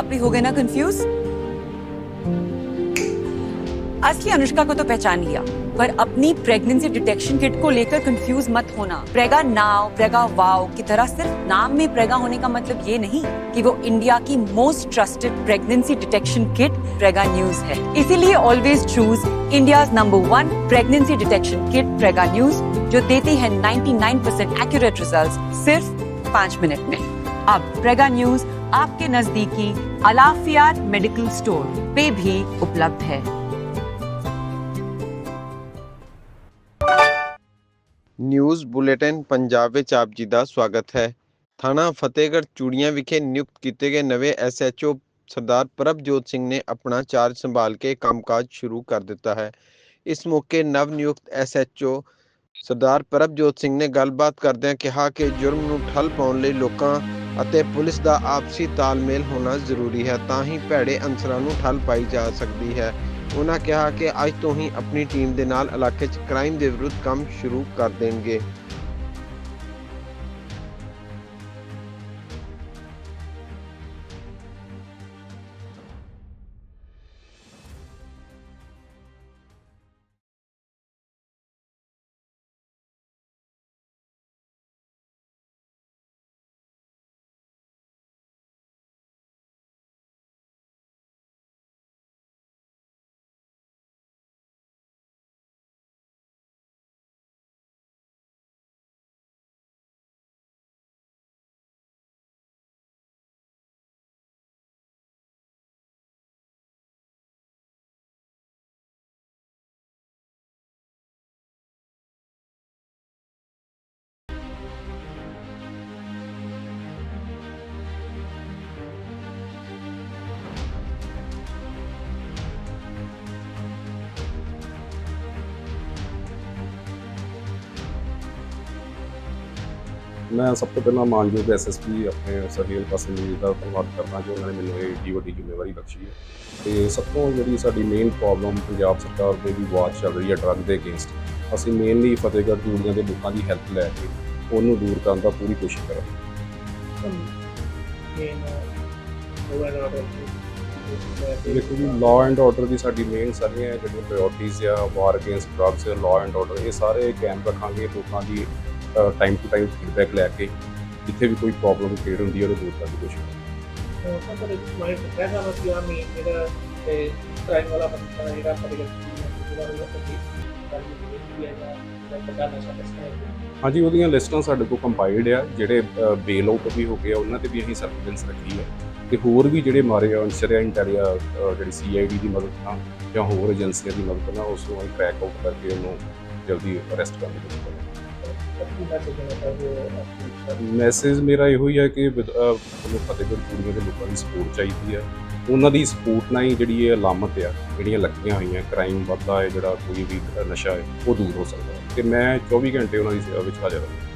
आप भी हो गए ना कंफ्यूज असली अनुष्का को तो पहचान लिया, पर अपनी प्रेगनेंसी डिटेक्शन किट को लेकर कंफ्यूज मत होना। प्रेगा नाउ प्रेगा वाओ की तरह सिर्फ़ नाम में प्रेगा होने का मतलब ये नहीं कि वो इंडिया की most trusted pregnancy detection kit Prega News है। इसीलिए always choose India number one pregnancy detection kit Prega News जो देती है 99% एक्यूरेट रिजल्ट्स सिर्फ़ पाँच मिनट में। अब प्रेगा न्यूज़ आपके नजदीकी अलाफियात मेडिकल स्टोर पे भी उपलब्ध है ਨਿਊਜ਼ ਬੁਲੇਟਿਨ ਪੰਜਾਬ ਵਿੱਚ ਆਪ ਜੀ ਦਾ ਸਵਾਗਤ ਹੈ ਥਾਣਾ ਫਤਿਹਗੜ੍ਹ ਚੂੜੀਆਂ ਵਿਖੇ ਨਿਯੁਕਤ ਕੀਤੇ ਗਏ ਨਵੇਂ ਐਸਐਚਓ ਸਰਦਾਰ ਪ੍ਰਭਜੋਤ ਸਿੰਘ ਨੇ ਆਪਣਾ ਚਾਰਜ ਸੰਭਾਲ ਕੇ ਕੰਮਕਾਜ ਸ਼ੁਰੂ ਕਰ ਦਿੱਤਾ ਹੈ ਇਸ ਮੌਕੇ ਨਵ ਨਿਯੁਕਤ ਐਸਐਚਓ ਸਰਦਾਰ ਪ੍ਰਭਜੋਤ ਸਿੰਘ ਨੇ ਗੱਲਬਾਤ ਕਰਦਿਆਂ ਕਿਹਾ ਕਿ ਜੁਰਮ ਨੂੰ ਠੱਲ ਪਾਉਣ ਲਈ ਲੋਕਾਂ ਅਤੇ ਪੁਲਿਸ ਦਾ ਆਪਸੀ ਤਾਲਮੇਲ ਹੋਣਾ ਜ਼ਰੂਰੀ ਹੈ, ਤਾਂ ਹੀ ਭੈੜੇ ਅਨਸਰਾਂ ਨੂੰ ਠੱਲ ਪਾਈ ਜਾ ਸਕਦੀ ਹੈ। ਉਹਨਾਂ ਕਿਹਾ ਕਿ ਅੱਜ ਤੋਂ ਹੀ ਆਪਣੀ ਟੀਮ ਦੇ ਨਾਲ ਇਲਾਕੇ 'ਚ ਕ੍ਰਾਈਮ ਦੇ ਵਿਰੁੱਧ ਕੰਮ ਸ਼ੁਰੂ ਕਰ ਦੇਣਗੇ। ਮੈਂ ਸਭ ਤੋਂ ਪਹਿਲਾਂ ਮਾਨਯੋਗ ਐਸਐਸਪੀ ਆਪਣੇ ਸਰਹੇਲ ਪਾਸਨ ਜੀ ਦਾ ਧੰਨਵਾਦ ਕਰਦਾ ਜੋ ਉਹਨਾਂ ਨੇ ਮੈਨੂੰ ਇਹ ਏਡੀ ਵੱਡੀ ਜ਼ਿੰਮੇਵਾਰੀ ਬਖਸ਼ੀ ਹੈ। ਤੇ ਸਭ ਤੋਂ ਜਿਹੜੀ ਸਾਡੀ ਮੇਨ ਪ੍ਰੋਬਲਮ ਪੰਜਾਬ ਸਰਕਾਰ ਦੇ ਵੀ ਵਾਚ ਚੱਲ ਰਹੀ ਹੈ ਡਰੱਗ ਦੇ ਅਗੇਂਸਟ ਅਸੀਂ ਮੇਨਲੀ ਫਤਿਹਗੜ੍ਹ ਚੂੜੀਆਂ ਦੇ ਲੋਕਾਂ ਦੀ ਹੈਲਪ ਲੈ ਕੇ ਉਹਨੂੰ ਦੂਰ ਕਰਨ ਦਾ ਪੂਰੀ ਕੋਸ਼ਿਸ਼ ਕਰਾਂਗੇ। ਦੇਖੋ ਜੀ ਲਾਅ ਐਂਡ ਆਰਡਰ ਦੀ ਸਾਡੀ ਮੇਨ ਸਾਰੀਆਂ ਜਿਹੜੀਆਂ ਪ੍ਰਾਇੋਰਟੀਜ਼ ਆ war against drugs law and order ਇਹ ਸਾਰੇ ਕਾਇਮ ਰੱਖਾਂਗੇ ਲੋਕਾਂ ਦੀ ਟਾਈਮ ਟੂ ਟਾਈਮ ਫੀਡਬੈਕ ਲੈ ਕੇ ਜਿੱਥੇ ਵੀ ਕੋਈ ਪ੍ਰੋਬਲਮ ਕ੍ਰੀਏਟ ਹੁੰਦੀ ਹੈ ਉਹਨੂੰ ਦੂਰ ਕਰਨ ਦੀ ਕੋਸ਼ਿਸ਼ ਕਰਾਂਗੇ ਤਾਂ ਤਾਂ ਮੈਂ ਕਹਿੰਦਾ ਹਾਂ ਕਿ ਆ ਮੇਨ ਜਿਹੜਾ ਤੇ ਵਾਲਾ ਬੰਦਾ ਜਿਹੜਾ ਪੜੇ ਜਿਹੜਾ ਉਹ ਕਿ ਗੱਲ ਇਹ ਹੈ ਜਾਂ ਪਤਾ ਨਾ ਸਕਦਾ ਹੈ? ਹਾਂਜੀ ਉਹਦੀਆਂ ਲਿਸਟਾਂ ਸਾਡੇ ਕੋਲ ਕੰਪਾਈਲਡ ਆ ਜਿਹੜੇ ਬੇਲ ਆਊਟ ਵੀ ਹੋ ਗਏ ਆ ਉਹਨਾਂ ਤੇ ਵੀ ਅਸੀਂ ਸਰਵੇਲੈਂਸ ਰੱਖੀ ਹੈ ਤੇ ਹੋਰ ਵੀ ਜਿਹੜੇ ਮਾਰੇ ਆ ਅਨਸਰ ਇੰਟੈਲੀਆ ਜਿਹੜੀ ਸੀਆਈਡੀ ਦੀ ਮਦਦ ਨਾਲ ਜਾਂ ਹੋਰ ਏਜੰਸੀਆਂ ਦੀ ਮਦਦ ਨਾਲ ਉਸ ਨੂੰ ਟਰੈਕ ਆਊਟ ਕਰਕੇ ਉਹਨੂੰ ਜਲਦੀ ਅਰੈਸਟ ਕਰਨ ਦੀ ਕੋਸ਼ਿਸ਼ ਕਰਾਂਗੇ ਮੈਸੇਜ ਮੇਰਾ ਇਹੋ ਹੀ ਹੈ ਕਿ ਤੁਹਾਨੂੰ ਫਤਿਹਗੜ੍ਹ ਪੂਰੀਆਂ ਦੇ ਲੋਕਾਂ ਦੀ ਸਪੋਰਟ ਚਾਹੀਦੀ ਹੈ। ਉਹਨਾਂ ਦੀ ਸਪੋਰਟ ਨਾਲ ਹੀ ਜਿਹੜੀ ਇਹ ਅਲਾਮਤ ਆ, ਜਿਹੜੀਆਂ ਲੱਗੀਆਂ ਹੋਈਆਂ ਕ੍ਰਾਈਮ ਵੱਧਦਾ ਹੈ, ਜਿਹੜਾ ਕੋਈ ਵੀ ਨਸ਼ਾ ਹੈ, ਉਹ ਦੂਰ ਹੋ ਸਕਦਾ ਹੈ। ਤੇ ਮੈਂ 24 ਘੰਟੇ ਉਹਨਾਂ ਦੀ ਸੇਵਾ ਵਿੱਚ ਹਾਜ਼ਰ ਹਾਂ।